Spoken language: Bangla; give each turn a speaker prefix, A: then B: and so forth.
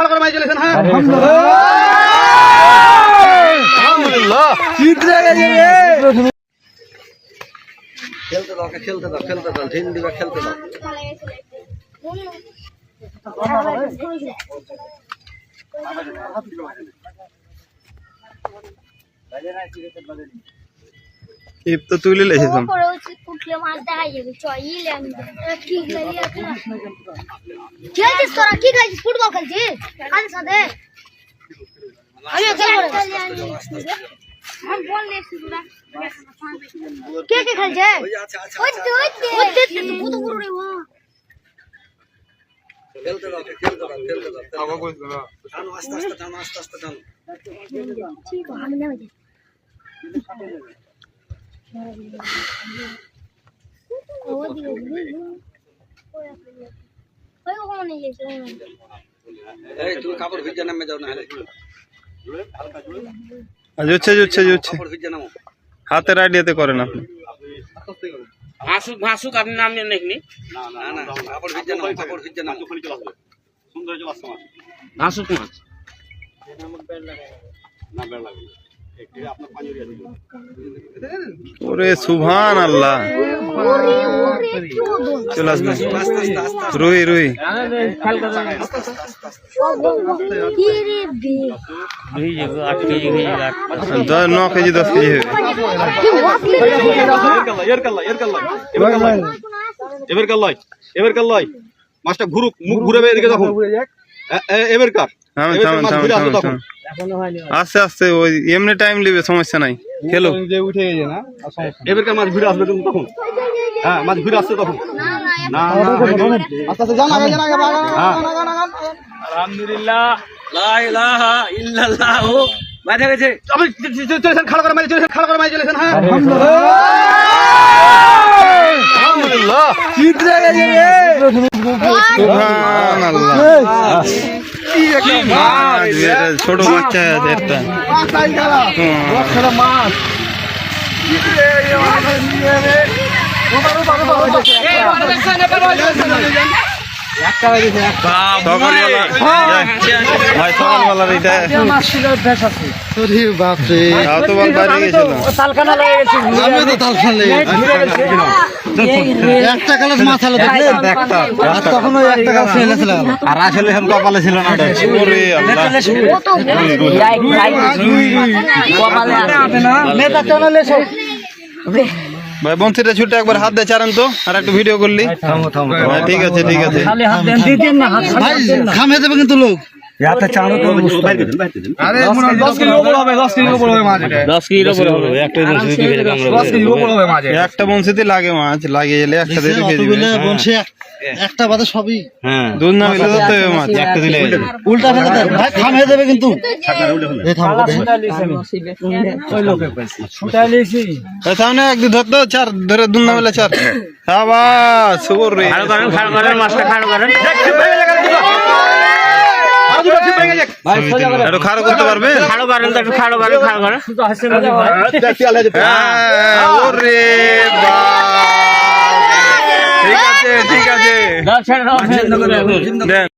A: খাড়া করে মাই চলেছেন হ্যাঁ? আলহামদুলিল্লাহ
B: খেলতে দাও খেলতে দাও খেলতে দাও ঢিল দিবা খেলতে দাও।
C: ইপ তো তুলে লেছেতাম
D: কুটলে মাছ দেখা যাবে আমি কি খেলছিস তোরা কি ফুটবল খেলছিস কাদের সাথে আমি খেল করে আমি বল নিয়েছি তোরা? কে কে খেলছে
B: কাপড় ভিজে নামে যাও না হলে
C: জুচ্ছে জুচ্ছে জুচ্ছে।
B: কাপড় ভিজে নামো।
C: হাতের আইডিয়াতে করেন আপনি।
E: ভাসুক ভাসুক আপনি নাম নেন নাকি
B: না না কাপড় ভিজে নামো কাপড় ভিজে নামো।
E: ভাসুক মাছ।
C: ওরে সুভান আল্লাহ। চলে আসবে। রুই রুই। ন কেজি দশ কেজি হবে।
D: কি ওয়াকলে
A: এবার এবার কাল্লাই মাছটা ঘুরুক মুখ ঘুরাবে এদিকে তখন এবার কার? এবার ঘুরে তখন
C: আস্তে আস্তে ওই এমনি টাইম নেবে সমস্যা নাই। খেলো।
A: এবার কার মাছ ঘুরে আসবে কিন্তু তখন। হ্যাঁ মাছ ঘুরে আসছে তখন।
D: না না
A: না না আস্তে আস্তে জানা জানা হ্যাঁ।
E: আলহামদুলিল্লাহ লা ইলাহা ইল্লাল্লাহ। বাজা গেছে।
A: আপনি চলেছেন খাড়া করে মারি চলেছেন খাড়া করে মারি চলেছেন হ্যাঁ। আলহামদুলিল্লাহ।
C: সুভান আল্লাহ মাছ, এটা ছোট বাচ্চা আছে একটা। সকালবেলা
B: একটা কালার মাছ তখন ওই একটা কালার ছেলে আর আসলে এখন কপালে ছিল না
C: ওরে আল্লাহ।
B: নেতা চ্যানেলে সব
C: ভাই বংশীটা ছুটে একবার হাত দিয়ে চারেন তো আর একটু ভিডিও করলি। ঠিক আছে ঠিক আছে।
B: ভাই খামে দেবে কিন্তু লোক।
A: দশ কেজি উপর হবে দশ কেজি উপর হবে মাছ এটা
E: দশ কেজির হবে একটা বসে দিকে আমরা
A: দশ কেজি উপর হবে মাছ।
C: একটা বংশীতে লাগে মাছ লাগিয়ে এলে একটা দিয়ে দিবে
B: বলছে একটা বাদে সবই
C: দুধ না মিলে হবে মাছ একটা দিলে
B: উল্টা ফেলে দেন ভাই খামে দেবে কিন্তু এই থামো
C: সামনে একদিন ধরতো চার ধরে দুধ না মিলে চার সাবাস ওরে
E: খাড়ো করেন খাড়ো করেন মাছটা খাড়ো করেন
A: আর যাক।
C: একটু খাড়ো করতে পারবে
E: খাড়ো করেন একটু খাড়ো করেন খাড়ো
C: হ্যাঁ, ওরে ঠিক আছে ঠিক আছে